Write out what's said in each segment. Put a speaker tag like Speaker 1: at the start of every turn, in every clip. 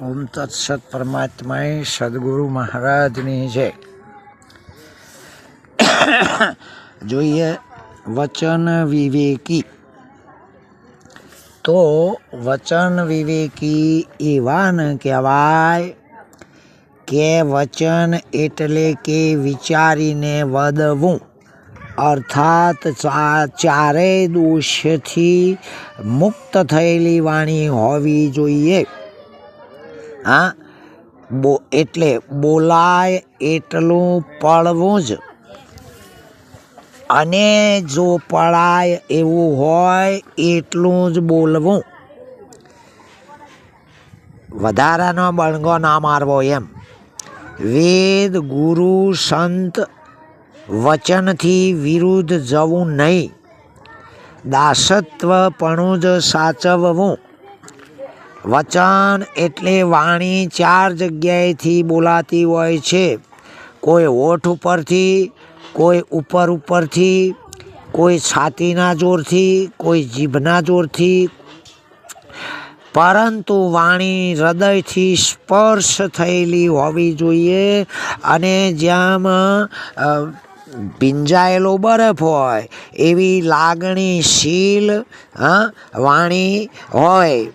Speaker 1: ઓમ તત્સત પરમાત્માએ સદગુરુ મહારાજની છે જોઈએ વચન વિવેકી. તો વચન વિવેકી એવા ન કહેવાય કે વચન એટલે કે વિચારીને વદવું. અર્થાત ચારેય દોષથી મુક્ત થયેલી વાણી હોવી જોઈએ. હા? બો, એટલે બોલાય એટલું પડવું જ. અને જો પડાય એવું હોય, એટલું જ બોલવું. વધારાનો બણગો ના મારવો એમ. વેદ, ગુરુ, સંત વચનથી વિરુદ્ધ જવું નહીં. દાસત્વપણું જ સાચવવું. વચન એટલે વાણી ચાર જગ્યાએથી બોલાતી હોય છે. કોઈ હોઠ ઉપરથી કોઈ ઉપર ઉપરથી કોઈ છાતીના જોરથી કોઈ જીભના જોરથી. પરંતુ વાણી હૃદયથી સ્પર્શ થયેલી હોવી જોઈએ અને અ, ભીંજાયેલો બરફ હોય એવી લાગણીશીલ વાણી હોય.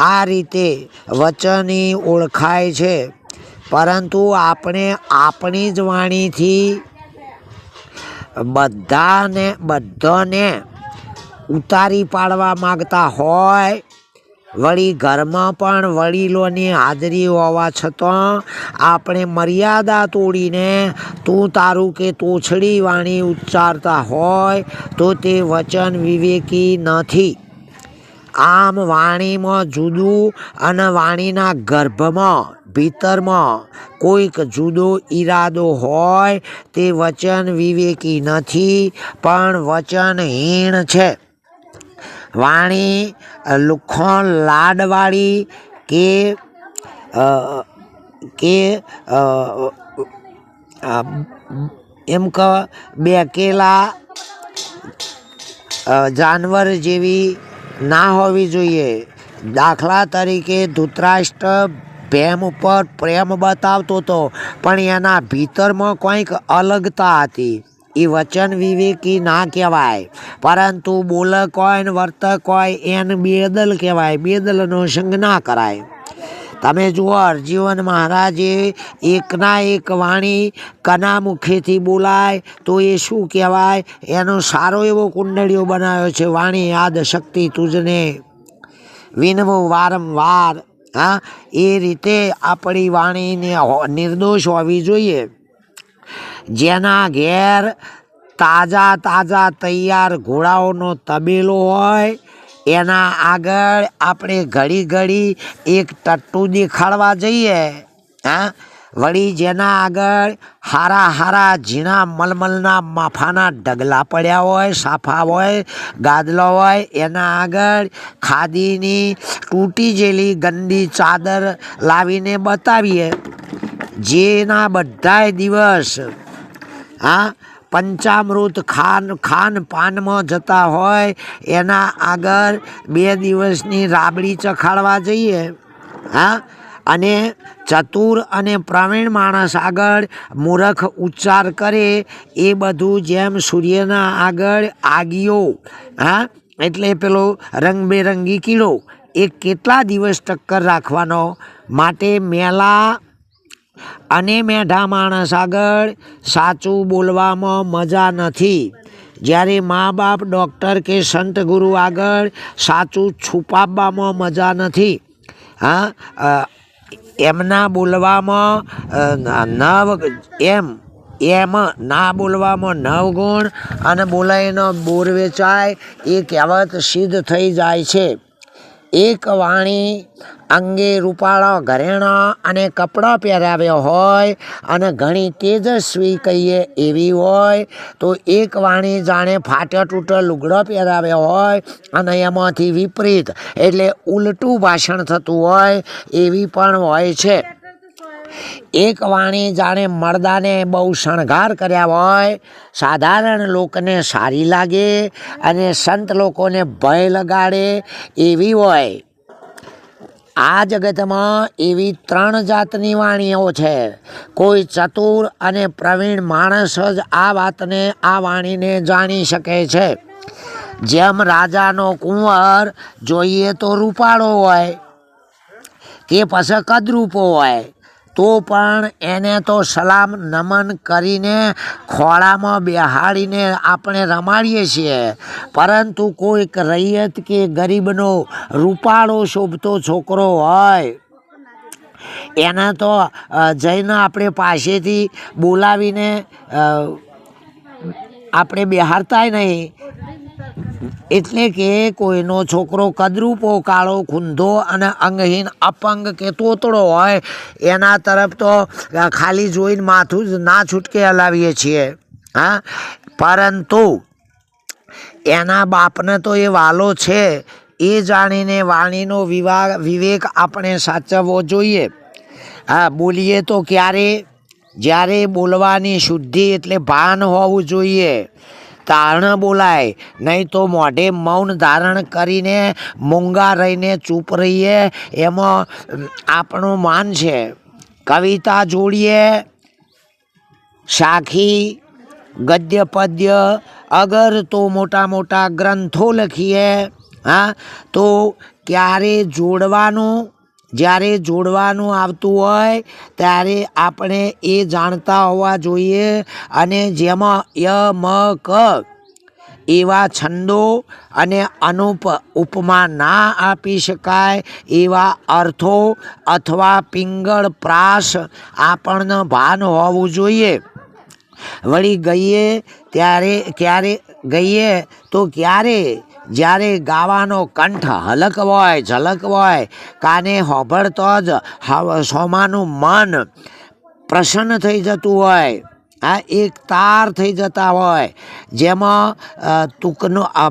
Speaker 1: આ રીતે વચની ઓળખાય છે. પરંતુ આપણે આપણી જ વાણીથી બધાને બધાને ઉતારી પાડવા માગતા હોય. વળી ઘરમાં પણ વડીલોની હાજરી હોવા છતાં આપણે મર્યાદા તોડીને તું તારું કે તોછડી વાણી ઉચ્ચારતા હોય તો તે વચન વિવેકી નથી. આમ વાણીમાં જુદું અને વાણીના ગર્ભમાં, ભીતરમાં કોઈક જુદો ઈરાદો હોય તે વચન વિવેકી નથી, પણ વચનહીણ છે. વાણી લુખણ લાડવાળી કે કે એમ કે, બેકેલા જાનવર જેવી ના હોવી જોઈએ. દાખલા તરીકે ધૃતરાષ્ટ્ર ભેમ ઉપર પ્રેમ બતાવતો હતો પણ એના ભીતરમાં કંઈક અલગતા હતી. એ વચન વિવેકી ના કહેવાય. પરંતુ બોલક હોય ને વર્તક હોય એને બેદલ કહેવાય. બેદલનો સંગ ના કરાય. તમે જુઓ અરજીવન મહારાજે એકના એક વાણી કના મુખેથી બોલાય તો એ શું કહેવાય? એનો સારો એવો કુંડળીઓ બનાવ્યો છે. વાણી યાદ શક્તિ તુજને. વિનવું વારંવાર, હા, એ રીતે આપણી વાણીને નિર્દોષ હોવી જોઈએ. જેના ઘેર તાજા તાજા તૈયાર ઘોડાઓનો તબેલો હોય એના આગળ આપણે ઘડી ઘડી એક ટટ્ટુ દેખાડવા જઈએ. હા? વળી જેના આગળ હારા હારા ઝીણા મલમલના માફાના ડગલા પડ્યા હોય, સાફા હોય, ગાદલો હોય, એના આગળ ખાદીની તૂટી જેલી ગંદી ચાદર લાવીને બતાવીએ. જેના બધાય દિવસ, હા પંચામૃત ખાન ખાન પાનમાં જતા હોય, એના આગળ બે દિવસની રાબડી ચખાડવા જઈએ. હા? અને ચતુર અને પ્રવીણ માણસ આગળ મૂરખ ઉચ્ચાર કરે, એ બધું જેમ સૂર્યના આગળ આગીઓ હા? એટલે પેલો રંગબેરંગી કીડો એ કેટલા દિવસ ટક્કર રાખવાનો? માટે મેલા અને મેઢા માણસ આગળ સાચું બોલવામાં મજા નથી. જ્યારે મા બાપ ડૉક્ટર કે સંત ગુરુ આગળ સાચું છુપાવવામાં મજા નથી. હા એમના બોલવામાં નવ એમ એમ ના બોલવામાં નવ ગુણ અને બોલાયનો બોર વેચાય એ કહેવત સિદ્ધ થઈ જાય છે. એક વાણી અંગે રૂપાળા ઘરેણા અને કપડાં પહેરાવ્યા હોય અને ઘણી તેજસ્વી કહીએ એવી હોય, તો એક વાણી જાણે ફાટ્યા તૂટ્યા લુગડા પહેરાવ્યા હોય અને એમાંથી વિપરીત એટલે ઉલટું ભાષણ થતું હોય એવી પણ હોય છે. એક વાણી જાણે મરદાને બહુ શણગાર કર્યા હોય, સાધારણ લોકોને સારી લાગે અને સંત લોકોને ભય લગાડે એવી હોય. આ જગતમાં એવી ત્રણ જાતની વાણીઓ છે. કોઈ ચતુર અને પ્રવીણ માણસ જ આ વાતને, આ વાણીને જાણી શકે છે. જેમ રાજાનો કુંવર જોઈએ તો રૂપાળો હોય કે પછી કદરૂપો હોય. તો પણ એને તો સલામ નમન કરીને ખોળામાં બેહાડીને આપણે રમાડીએ છીએ. પરંતુ કોઈક રૈયત કે ગરીબનો રૂપાળો શોભતો છોકરો હોય, એને તો જઈને આપણે પાસેથી બોલાવીને આપણે બેહારતાય નહીં. એટલે કે કોઈનો છોકરો કદરૂપો, કાળો ખૂંધો અને અંગહીન અપંગ કે તોતડો હોય, એના તરફ તો ખાલી જોઈને માથું જ ના છૂટકે હલાવીએ છીએ, હા? પરંતુ એના બાપને તો એ વાલો છે, એ જાણીને વાણીનો વિવા વિવેક આપણે સાચવવો જોઈએ. હા, બોલીએ તો ક્યારે? જ્યારે બોલવાની શુદ્ધિ એટલે ભાન હોવું જોઈએ. તારણ બોલાય. નહીં તો મોઢે મૌન ધારણ કરીને મૂંગા રહીને ચૂપ રહીએ. એમાં આપણું માન છે. કવિતા જોડીએ. સાખી ગદ્ય પદ્ય અગર તો મોટા મોટા ગ્રંથો લખીએ. હા, તો ક્યારે જોડવાનું? જ્યારે જોડવાનું આવતું હોય, ત્યારે આપણે એ જાણતા હોવા જોઈએ અને જેમાં ય મ ક એવા છંદો અને અનુપ ઉપમા ના આપી શકાય, એવા અર્થો અથવા પિંગળ પ્રાસ આપણને ભાન હોવું જોઈએ. વળી ગઈએ ત્યારે, ક્યારે ગઈએ તો ક્યારે જ્યારે ગાવાનો કંઠ હલક હોય ઝલક હોય કાને હોભળતો જ સોમાનું મન પ્રસન્ન થઈ જતું હોય આ એક તાર થઈ જતા હોય. જેમાં તુકનું અ,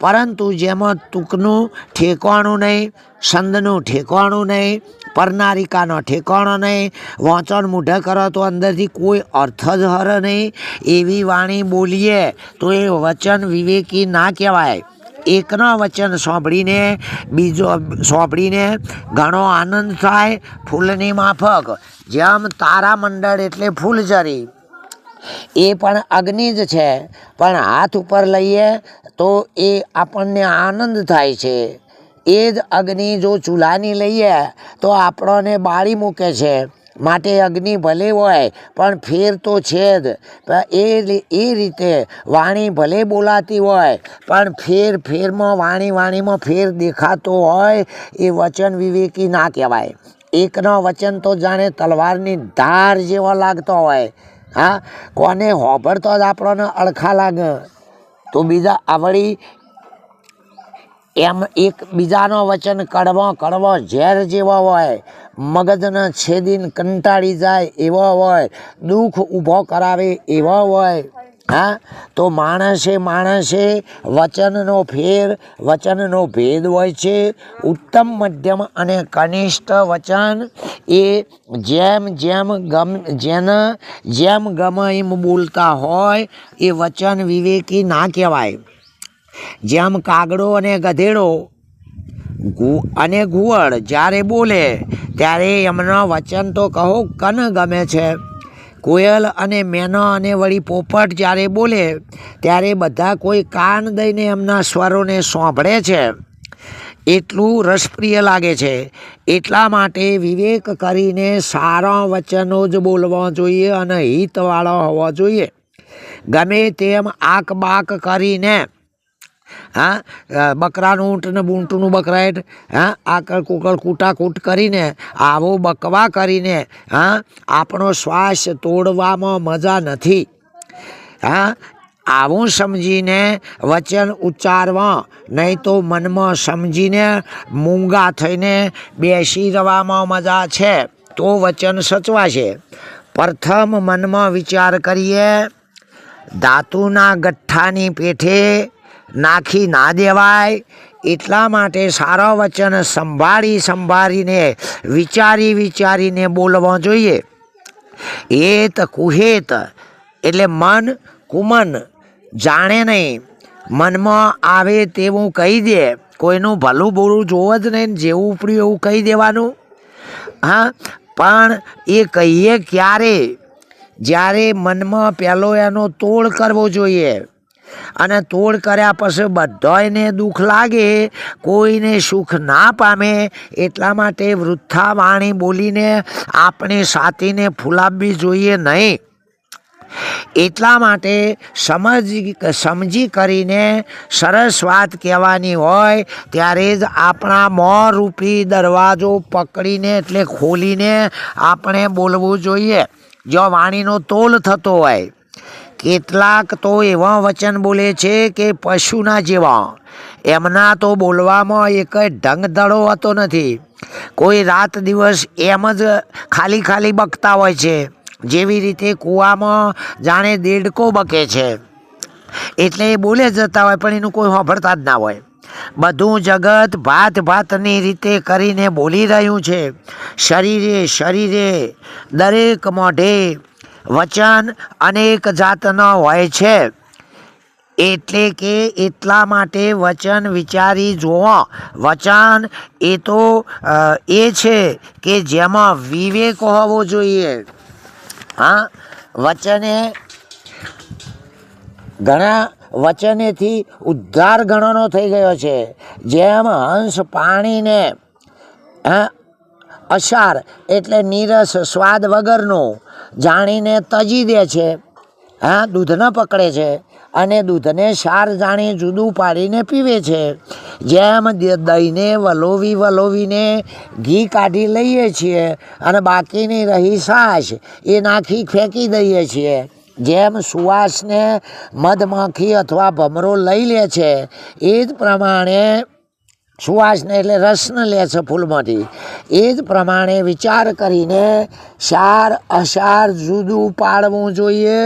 Speaker 1: પરંતુ જેમાં તુકનું ઠેકવાણું નહીં છંદનું ઠેકવાણું નહીં પરનારિકાનો ઠેકાણો નહીં વાંચન મૂઢે કરો તો અંદરથી કોઈ અર્થ જ હર નહીં. એવી વાણી બોલીએ તો એ વચન વિવેકી ના કહેવાય. એકનો વચન સાંભળીને, બીજો સાંભળીને ઘણો આનંદ થાય ફૂલની માફક. જેમ તારામંડળ એટલે ફૂલઝરી એ પણ અગ્નિ જ છે. પણ હાથ ઉપર લઈએ તો એ આપણને આનંદ થાય છે. એ જ અગ્નિ જો ચૂલાની લઈએ તો આપણને બાળી મૂકે છે. માટે અગ્નિ ભલે હોય, પણ ફેર તો છે જ. એ એ રીતે વાણી ભલે બોલાતી હોય, પણ ફેર, ફેરમાં, વાણી, વાણીમાં ફેર દેખાતો હોય, એ વચન વિવેકી ના કહેવાય. એકનો વચન તો જાણે તલવારની ધાર જેવો લાગતો હોય. હા, કોને હોભળતો જ આપણને અળખા લાગે. તો બીજા આવડી, એમ એક બીજાનો વચન કડવો કડવો ઝેર જેવો હોય. મગજને છેદીને કંટાળી જાય એવા હોય, દુઃખ ઊભો કરાવે એવા હોય. હા? તો માણસે માણસે વચનનો ફેર, વચનનો ભેદ હોય છે. ઉત્તમ મધ્યમ અને કનિષ્ઠ વચન એ જેમ જેમ ગમ જેના જેમ ગમે એમ બોલતા હોય, એ વચન વિવેકી ના કહેવાય. જેમ કાગડો અને ગધેડો અને ગુવળ જ્યારે બોલે ત્યારે એમના વચન તો કહો કન ગમે છે. કોયલ અને મેનો અને વળી પોપટ જ્યારે બોલે ત્યારે બધા કોઈ કાન દઈને એમના સ્વરોને સાંભળે છે. એટલું રસપ્રિય લાગે છે. એટલા માટે વિવેક કરીને સારા વચનો જ બોલવા જોઈએ અને હિતવાળો હોવો જોઈએ. ગમે તેમ આક બાક કરીને હા? બકરાનું ઊંટને બૂંટનું બકરાઈટ હા? આકળ કુકળ કૂટાકૂટ કરીને, આવો બકવા કરીને, હા? આપણો શ્વાસ તોડવામાં મજા નથી. હા? આવું સમજીને વચન ઉચ્ચારવા, નહીં તો મનમાં સમજીને મૂંગા થઈને બેસી રહેવામાં મજા છે, તો વચન સચવાશે. પ્રથમ મનમાં વિચાર કરીએ ધાતુના ગઠ્ઠાની પેઠે નાખી ના દેવાય. એટલા માટે સારા વચન સંભાળી સંભાળીને, વિચારી વિચારીને બોલવા જોઈએ. એત કુહેત, એટલે મન કુમન જાણે નહીં. મનમાં આવે તેવું કહી દે. કોઈનું ભલું બુરું જોવું જ નહીં, જેવું ઉપડ્યું એવું કહી દેવાનું. હા, પણ એ કહીએ ક્યારે? જ્યારે મનમાં પહેલો એનો તોડ કરવો જોઈએ. અને તોડ કર્યા પછી બધાયને દુઃખ લાગે, કોઈને સુખ ના પામે, એટલા માટે વૃથા વાણી બોલીને આપણે સાતીને ફૂલાવવી જોઈએ નહીં. એટલા માટે સમજી સમજી કરીને સરસ વાત કહેવાની હોય, ત્યારે જ આપણા મોંરૂપી દરવાજો પકડીને એટલે ખોલીને આપણે બોલવું જોઈએ. જો વાણીનો તોલ થતો હોય કેટલાક તો એવા વચન બોલે છે કે પશુના જેવા. એમના તો બોલવામાં એક ઢંગ ધડો હોતો નથી. કોઈ રાત દિવસ એમ જ ખાલી ખાલી બકતા હોય છે. જેવી રીતે કૂવામાં જાણે દેડકો બકે છે. એટલે એ બોલે જતા હોય પણ એનું કોઈ સાંભળતા જ ના હોય. બધું જગત ભાત ભાતની રીતે કરીને બોલી રહ્યું છે. શરીરે શરીરે દરેક મોઢે વચન અનેક જાતનો હોય છે. એટલે કે એટલા માટે વચન વિચારી જુઓ. વચન એ તો એ છે કે જેમાં વિવેક હોવો જોઈએ. હા? વચને ઘણા વચનેથી ઉદ્ધાર ગણનો થઈ ગયો છે. જેમ હંસ પાણીને અસાર એટલે નીરસ સ્વાદ વગરનો. જાણીને તજી દે છે, હા? દૂધને પકડે છે અને દૂધને સાર જાણી જુદું પાડીને પીવે છે. જેમ દહીંને વલોવી વલોવીને ઘી કાઢી લઈએ છીએ અને બાકીની રહી સાસ એ નાખી ફેંકી દઈએ છીએ. જેમ સુવાસને મધમાખી અથવા ભમરો લઈ લે છે, એ જ પ્રમાણે સુવાસને એટલે રસને લે છે ફૂલમાંથી. એ જ પ્રમાણે વિચાર કરીને સાર અસાર જુદું પાડવું જોઈએ.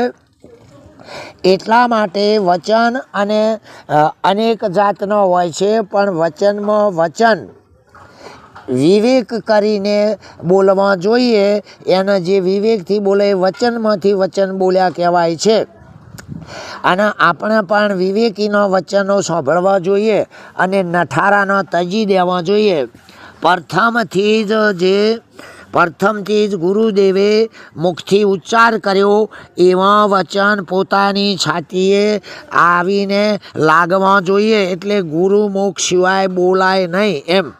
Speaker 1: એટલા માટે વચન અને અનેક જાતનો હોય છે, પણ વચનમાં વચન વિવેક કરીને બોલવા જોઈએ. એને જે વિવેકથી બોલે વચનમાંથી વચન બોલ્યા કહેવાય છે. અને આપણે પણ વિવેકીનો વચનો સાંભળવા જોઈએ અને નઠારાનો તજી દેવા જોઈએ. પ્રથમથી જ જે, પ્રથમથી જ ગુરુદેવે મુખથી ઉચ્ચાર કર્યો એવા વચન પોતાની છાતીએ આવીને લાગવા જોઈએ એટલે ગુરુમુખ સિવાય બોલાય નહીં એમ.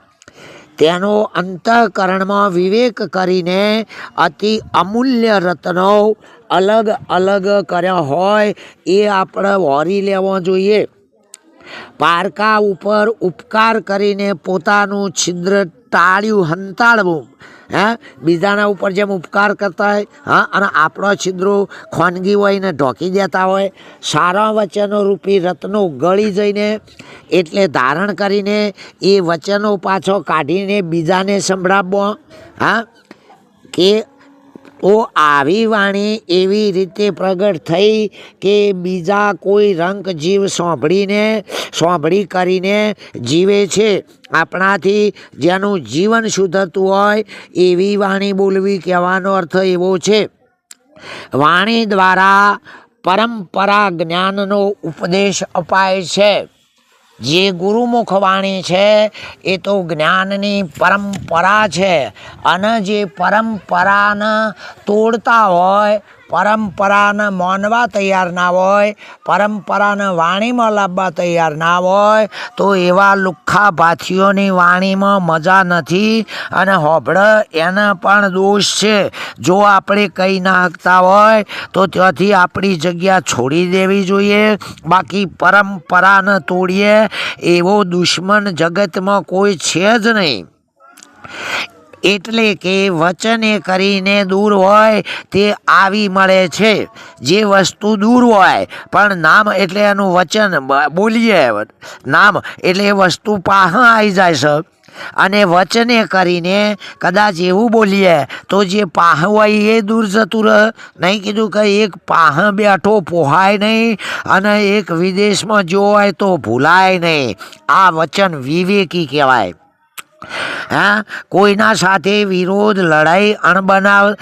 Speaker 1: તેનો અંતઃકરણમાં વિવેક કરીને અતિ અમૂલ્ય રત્નો અલગ અલગ કર્યા હોય એ આપણે વોરી લેવા જોઈએ. પારકા ઉપર ઉપકાર કરીને પોતાનું છિદ્ર ટાળ્યું, હંતાળવું. હે? બીજાના ઉપર જેમ ઉપકાર કરતા હોય, હા? અને આપણો છિદ્રો ખોનગી હોય ને ઢોકી દેતા હોય, સારા વચનો રૂપી રત્નો ગળી જઈને એટલે ધારણ કરીને એ વચનો પાછો કાઢીને બીજાને સંભળાવવો, હા? કે તો આવી વાણી એવી રીતે પ્રગટ થઈ કે બીજા કોઈ રંગ જીવ સાંભળીને, સાંભળી કરીને જીવે છે. આપણાથી જેનું જીવન સુધરતું હોય એવી વાણી બોલવી કહેવાનો અર્થ એવો છે. વાણી દ્વારા પરંપરા જ્ઞાનનો ઉપદેશ અપાય છે. જે ગુરુમુખ વાણી છે એ તો જ્ઞાનની પરંપરા છે. અને જે પરંપરાને તોડતા હોય પરંપરાને માનવા તૈયાર ના હોય, પરંપરાને વાણીમાં લાવવા તૈયાર ના હોય, તો એવા લુખ્ખા ભાથીઓની વાણીમાં મજા નથી અને હોભળ, એને પણ દોષ છે. જો આપણે કહી ના હકતા હોય, તો ત્યાંથી આપણી જગ્યા છોડી દેવી જોઈએ. બાકી પરંપરાને તોડીએ, એવો દુશ્મન જગતમાં કોઈ છે જ નહીં. એટલે કે વચને કરીને દૂર હોય તે આવી મળે છે. જે વસ્તુ દૂર હોય, પણ નામ એટલે એનું વચન બોલીએ નામ એટલે એ વસ્તુ પાહ આવી જાય છે અને વચને કરીને કદાચ એવું બોલીએ, તો જે પાહ હોય એ દૂર જતું રહે. નહીં કીધું કે એક પાહ બેઠો પોહાય નહીં, અને એક વિદેશમાં જો હોય તો ભૂલાય નહીં. આ વચન વિવેકી કહેવાય. હા? કોઈના સાથે વિરોધ, લડાઈ, અણબનાવ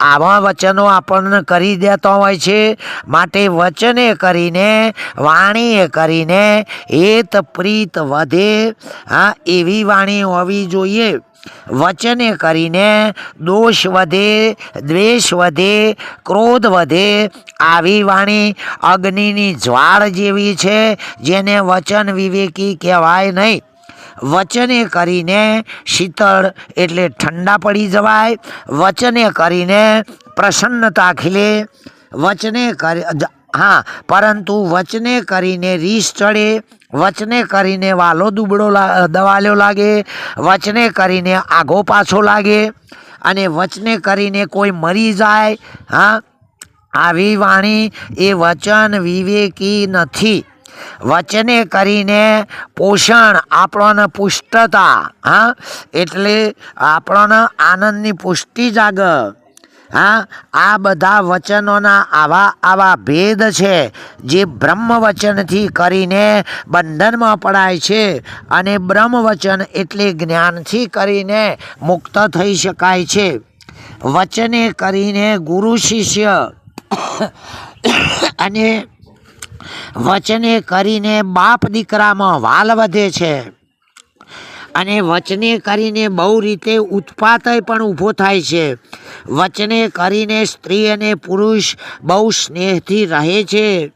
Speaker 1: આવા વચનો આપણને કરી દેતો હોય છે. માટે વચને કરીને, વાણીએ કરીને હેત પ્રીત વધે. હા, એવી વાણી હોવી જોઈએ. વચને કરીને દોષ વધે, દ્વેષ વધે, ક્રોધ વધે. આવી વાણી અગ્નિની જ્વાળ જેવી છે, જેને વચન વિવેકી કહેવાય નહીં. વચને કરીને શીતળ એટલે ઠંડા પડી જવાય, વચને કરીને પ્રસન્નતા ખીલે, વચને કરી હા, પરંતુ વચને કરીને રીસ ચડે, વચને કરીને વાલો દુબળો દવાલ્યો લાગે, વચને કરીને આઘો પાછો લાગે, અને વચને કરીને કોઈ મરી જાય, હા, આવી વાણી એ વચન વિવેકી નથી. વચને કરીને પોષણ આપણને પુષ્ટતા, હા? એટલે આપણને આનંદની પુષ્ટિ જાગ, હા? આ બધા વચનોના આવા આવા ભેદ છે, જે બ્રહ્મ વચનથી કરીને બંધનમાં પડાય છે. અને બ્રહ્મ વચન એટલે જ્ઞાનથી કરીને મુક્ત થઈ શકાય છે. વચને કરીને ગુરુ શિષ્ય અને વચને કરીને બાપ દીકરામાં વાલ વધે છે. અને વચને કરીને બહુ રીતે ઉત્પાતય પણ ઊભો થાય છે. વચને કરીને સ્ત્રી અને પુરુષ બહુ સ્નેહથી રહે છે.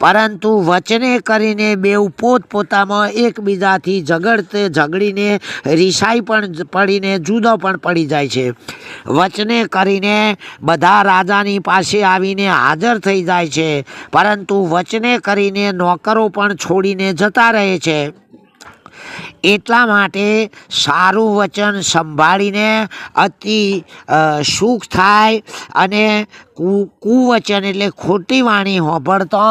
Speaker 1: પરંતુ વચને કરીને બેઉ પોતપોતામાં એકબીજાથી ઝઘડતે ઝઘડીને રિસાઈ પણ પડીને જુદો પણ પડી જાય છે. વચને કરીને બધા રાજાની પાસે આવીને હાજર થઈ જાય છે, પરંતુ વચને કરીને નોકરો પણ છોડીને જતા રહે છે. એટલા માટે સારું વચન સંભાળીને અતિ સુખ થાય અને કુ, કુવચન એટલે ખોટી વાણી હોંભળતો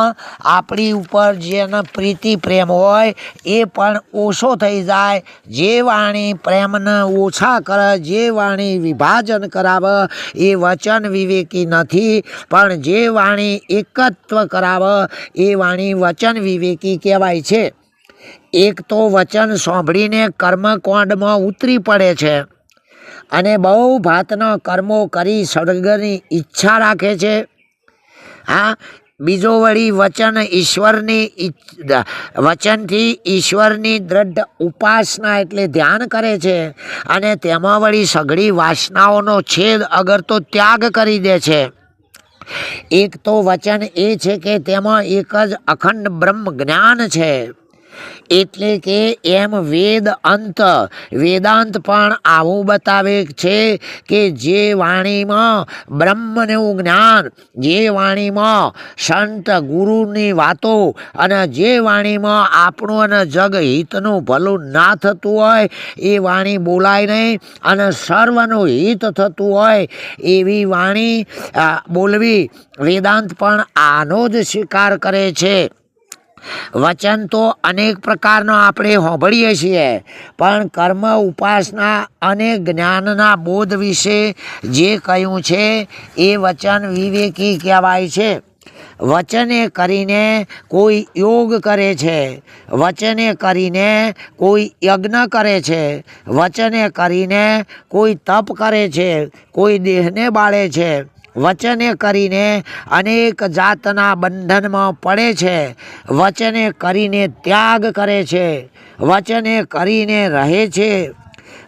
Speaker 1: આપણી ઉપર જેનો પ્રીતિ પ્રેમ હોય એ પણ ઓછો થઈ જાય. જે વાણી પ્રેમને ઓછા કરે, જે વાણી વિભાજન કરાવે એ વચન વિવેકી નથી. પણ જે વાણી એકત્વ કરાવે એ વાણી વચન વિવેકી કહેવાય છે. એક તો વચન સાંભળીને કર્મકોંડમાં ઉતરી પડે છે અને બહુ ભાતના કર્મો કરી સ્વર્ગની ઈચ્છા રાખે છે. હા, બીજો વળી વચન ઈશ્વરની વચનથી ઈશ્વરની દ્રઢ ઉપાસના એટલે ધ્યાન કરે છે અને તેમાં વળી સઘળી વાસનાઓનો છેદ અગર તો ત્યાગ કરી દે છે. એક તો વચન એ છે કે તેમાં એક જ અખંડ બ્રહ્મ જ્ઞાન છે. એટલે કે એમ વેદ અંત. વેદાંત પણ આવું બતાવે છે કે જે વાણીમાં બ્રહ્મનું જ્ઞાન, જે વાણીમાં સંત ગુરુની વાતો અને જે વાણીમાં આપણું અને જગ હિતનું ભલું ના થતું હોય, એ વાણી બોલાય નહીં અને સર્વનું હિત થતું હોય એવી વાણી બોલવી વેદાંત પણ આનો જ સ્વીકાર કરે છે. વચન તો અનેક પ્રકારનો આપણે હોંભળીએ છીએ, પણ કર્મ ઉપાસના અને જ્ઞાનના બોધ વિશે જે કહ્યું છે, એ વચન વિવેકી કહેવાય છે. વચને કરીને કોઈ યોગ કરે છે, વચને કરીને કોઈ યજ્ઞ કરે છે, વચને કરીને કોઈ તપ કરે છે, કોઈ દેહને બાળે છે વચને કરીને અનેક જાતના બંધનમાં પડે છે. વચને કરીને ત્યાગ કરે છે. વચને કરીને રહે છે.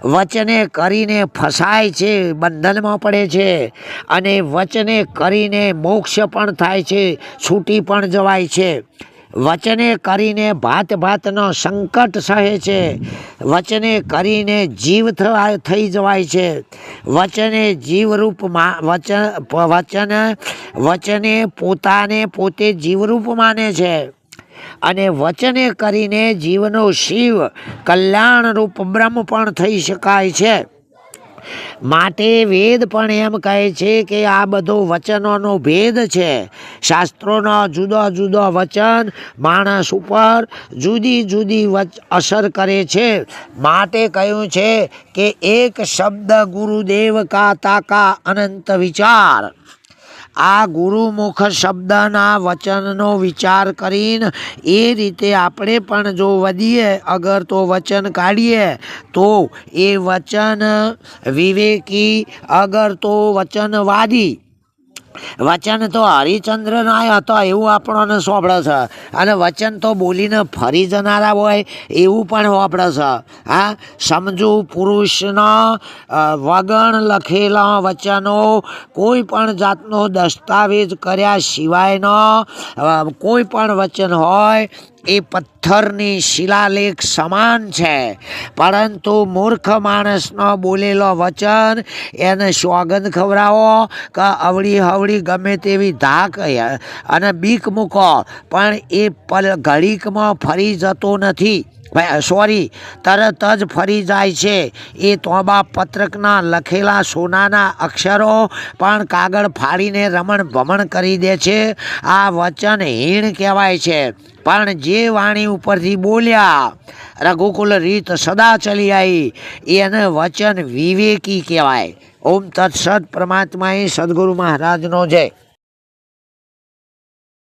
Speaker 1: વચને કરીને ફસાય છે, બંધનમાં પડે છે. અને વચને કરીને મોક્ષ પણ થાય છે, છૂટી પણ જવાય છે. વચને કરીને ભાત ભાતનો સંકટ સહે છે. વચને કરીને જીવ થઈ જવાય છે. વચને જીવરૂપ વચન વચન, વચને પોતાને પોતે જીવરૂપ માને છે. અને વચને કરીને જીવનો શિવ કલ્યાણરૂપ બ્રહ્મ પણ થઈ શકાય છે. માટે વેદ પણ એમ કહે છે કે આ બધો વચનોનો ભેદ છે. શાસ્ત્રોના જુદા જુદા વચન માણસ ઉપર જુદી જુદી અસર કરે છે. માટે કહ્યું છે કે એક શબ્દ ગુરુદેવ કા તાકા અનંત વિચાર. આ ગુરુમુખ શબ્દના વચનનો વિચાર કરીને એ રીતે આપણે પણ જો વધીએ, અગર તો વચન કાઢીએ, તો એ વચન વિવેકી, અગર તો વચનવાદી વચન તો હરિચંદ્ર નાય હતો એવું આપણને સોંપડે છે. અને વચન તો બોલીને ફરી જનારા હોય એવું પણ સોંપડે છે. હા? સમજુ પુરુષના વગણ લખેલા વચનો કોઈ પણ જાતનો દસ્તાવેજ કર્યા સિવાયનો કોઈ પણ વચન હોય એ પથ્થરની શિલાલેખ સમાન છે. પરંતુ મૂર્ખ માણસનો બોલેલો વચન એને સોગંદ ખવડાવો કે અવળી હવળી ગમે તેવી ધાક અને બીક મૂકો. પણ એ પલ ઘડીકમાં ફરી જતો નથી. સોરી, તરત જ ફરી જાય છે. એ તોબા પત્રકના લખેલા સોનાના અક્ષરો પણ કાગળ ફાડીને રમણ ભમણ કરી દે છે. આ વચન હીણ કહેવાય છે. પણ જે વાણી ઉપરથી બોલ્યા, રઘુકુલ રીત સદા ચલી આવી એને વચન વિવેકી કહેવાય. ઓમ તત્સત પરમાત્માએ સદગુરુ મહારાજનો જય.